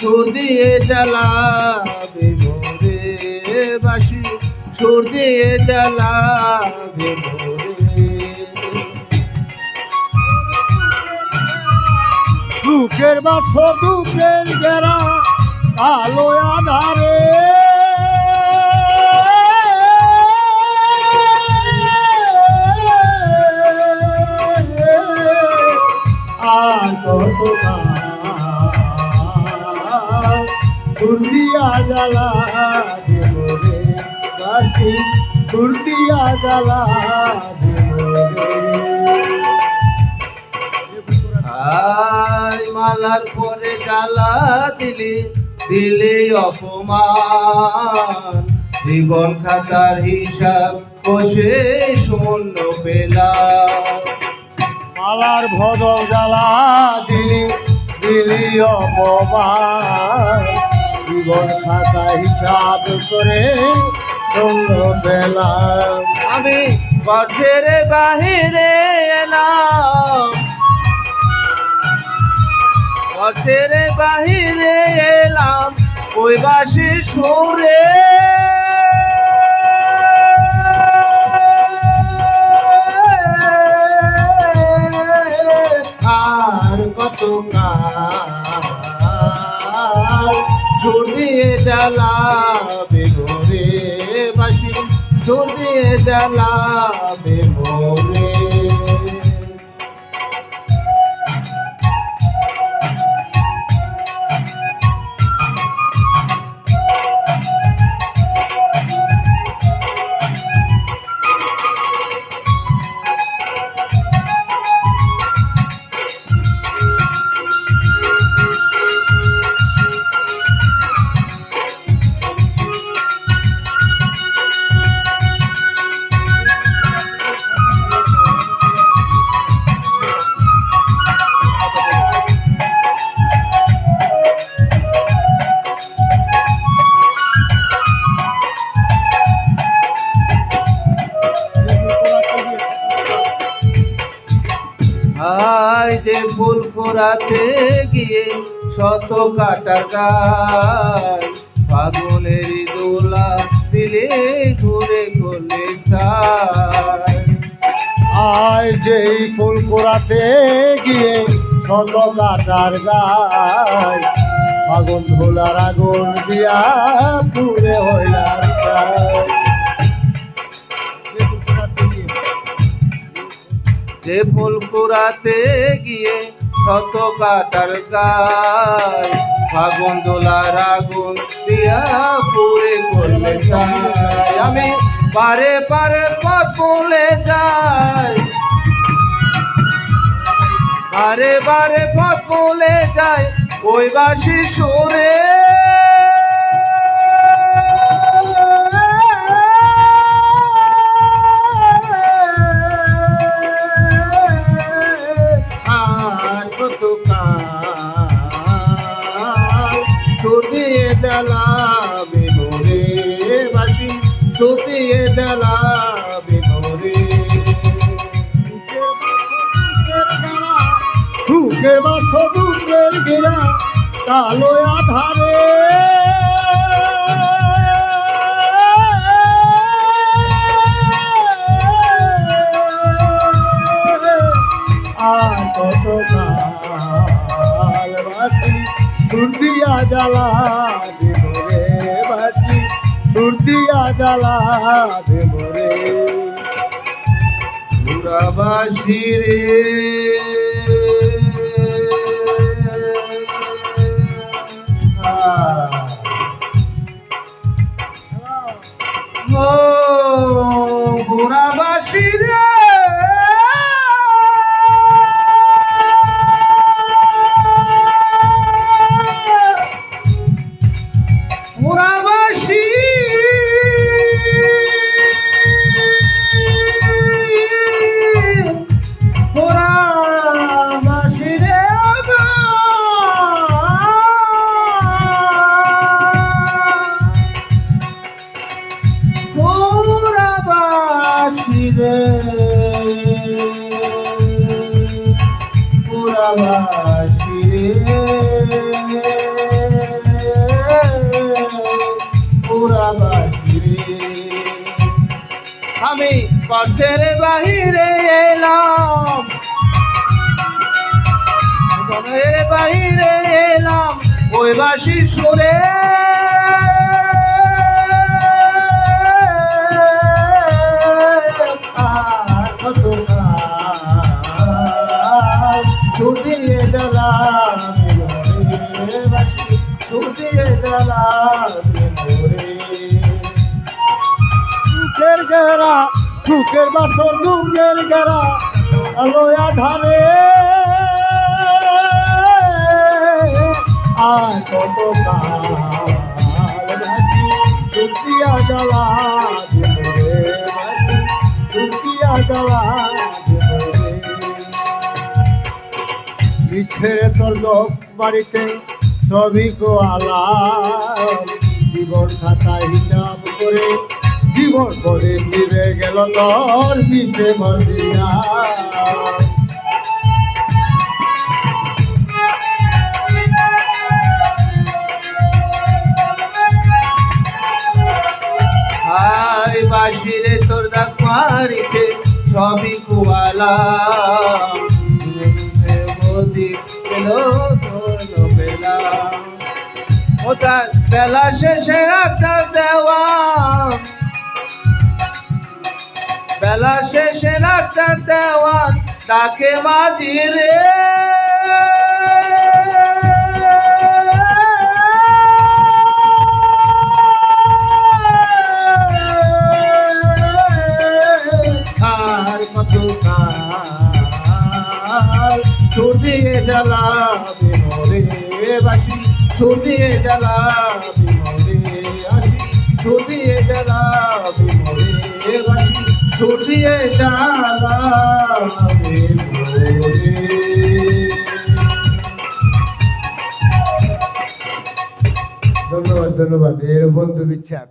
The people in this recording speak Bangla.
সুর দিয়ে জ্বালাবে মোরে বাসি। সুর দিয়ে জ্বালাবে মোরে দুঃখের বাস দুঃখের গেরা কালো আধারে দুর্দিয়া জ্বালা দেবরে বাসি দুর্দিয়া জ্বালা আই মালার পরে জ্বালা দিলি দিলে অপমান। জীবন খাতার হিসাব বসে শূন্য পেলাম। মালার ভদল জ্বালা দিলি দিলি অপমান। জীবন হিসাব করে শূন্য পেলাম। আমি বর্ষের বাহিরে এলাম। বর্ষের বাহিরে এলাম ওই বাসি সুরে। আর কত কাল দিয়ে জ্বালাবে ভোরে বাসি দূর দিয়ে জ্বালাবে ভোরে আই যে ফুল ফোরাতে গিয়ে শত কাটার গায় ফাগুনের দোলা দিলে ঘুরে ঘুরে আয় যেই ফুল কোড়াতে গিয়ে শত কাটার গায় আগুন ধোলার আগুন দিয়া পুরে হইলাম। যে ফুল ফোরাতে গিয়ে শত কাটার গায়, ফাগুন দোলার আগুন দিয়া পুরে চাই আমি পারে পারে পথ যাই। বারে বারে পথ যায় ওই বাসি সুরে দিয়ে মোরে বাসি সুর দিয়ে মোরে সুখের বাস দুঃখের গেরা কালো আধারে। দুর্দিয়া জ্বালা দেবরে বাসি দুর্দিয়া জ্বালা দেবরে পুরাবাসী রে। আমি পথের বাহিরে এলাম। বাহিরে এলাম। ওই বাসি সুরে সুখের গেরা সুখের বাসর দুঃখের গেরা, আলোয়া ধারে আর কত দিয়া জ্বালাবে মোরে মিছের তোর লোক বাড়িতে সবই গোয়ালা জীবন খাতা হিসাব করে জীবন করে ফিরে গেল তোর মজিয়া হাই বাসিরে তোর ডাক মারিতে সবই কুয়ালা মোদি এলো তোর বেলা। ও তার বেলা শেষে রাখার দেওয়া। বেলা শেষে রাখতার দেওয়া, তাকে মাঝি রে জ্বালাবে মোরে বাসি দিয়ে জ্বালাবে মোরে আসি দিয়ে জ্বালাবে মোরে বাসি দিয়ে জ্বালাবে মোরে ধন্যবাদ ধন্যবাদ, এর বন্ধু বিচ্ছাদ